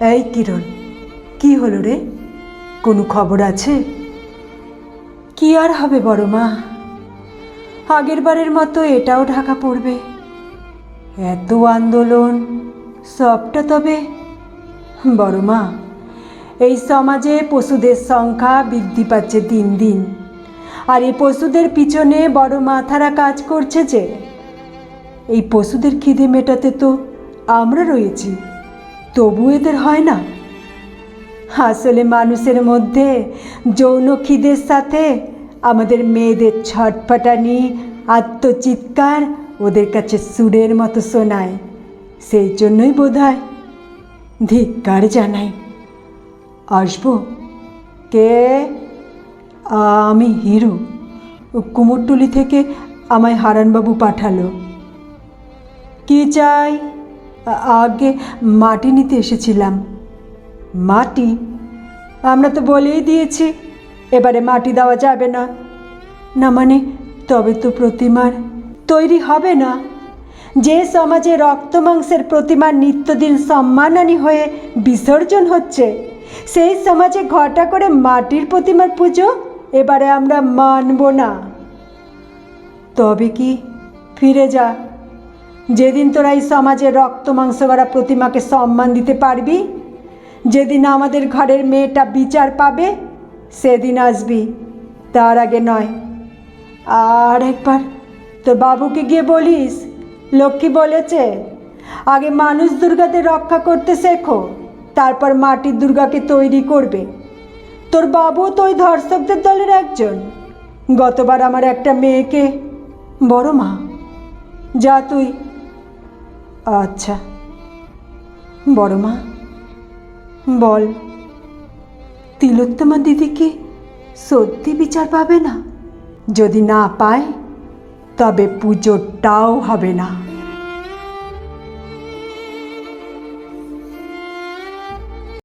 এই কিরণ, কি হলো রে? কোনো খবর আছে? কি আর হবে বড় মা? আগের বারের মতো এটাও ঢাকা পড়বে। এত আন্দোলন, সবটা তবে? বড় মা, এই সমাজে পশুদের সংখ্যা বৃদ্ধি পাচ্ছে দিন দিন। আর এই পশুদের পিছনে বড় মাথারা কাজ করছে যে? এই পশুদের খিদে মেটাতে তো আমরা রয়েছি। তবু এদের হয় না। আসলে মানুষের মধ্যে যৌন খিদের সাথে আমাদের মেয়েদের ছটফটানি, আত্মচিৎকার ওদের কাছে সুরের মতো শোনায়, সেই জন্যই বোধ হয় ধিক্কার জানাই। আসব? কে? আমি হিরু। কুমোরটুলি থেকে আমায় হারানবাবু পাঠালো। কি চাই? আগে মাটি নিতে এসেছিলাম। মাটি? আমরা তো বলেই দিয়েছি, এবারে মাটি দেওয়া যাবে না। না মানে তবে তো প্রতিমার তৈরি হবে না। যে সমাজে রক্ত মাংসের প্রতিমার নিত্যদিন সম্মানানি হয়ে বিসর্জন হচ্ছে, সেই সমাজে ঘটা করে মাটির প্রতিমার পুজো এবারে আমরা মানব না। তবে কি ফিরে যা। যেদিন তোরা এই সমাজে রক্ত, মাংস ভরা প্রতিমাকে সম্মান দিতে পারবি, যেদিন আমাদের ঘরের মেয়েটা বিচার পাবে, সেদিন আসবি। তার আগে নয়। আর একবার তোর বাবুকে গিয়ে বলিস, লক্ষ্মী বলেছে, আগে মানুষ দুর্গাদের রক্ষা করতে শেখো, তারপর মাটির দুর্গাকে তৈরি করবে। তোর বাবু তো ওই ধর্ষকদের দলের একজন। গতবার আমার একটা মেয়েকে, বড় মা, যা তুই আচ্ছা। বড় মা, বল, তিলোত্তমা দিদিকে সত্যি বিচার পাবে না? যদি না পায়, তবে পুজোটাও হবে না।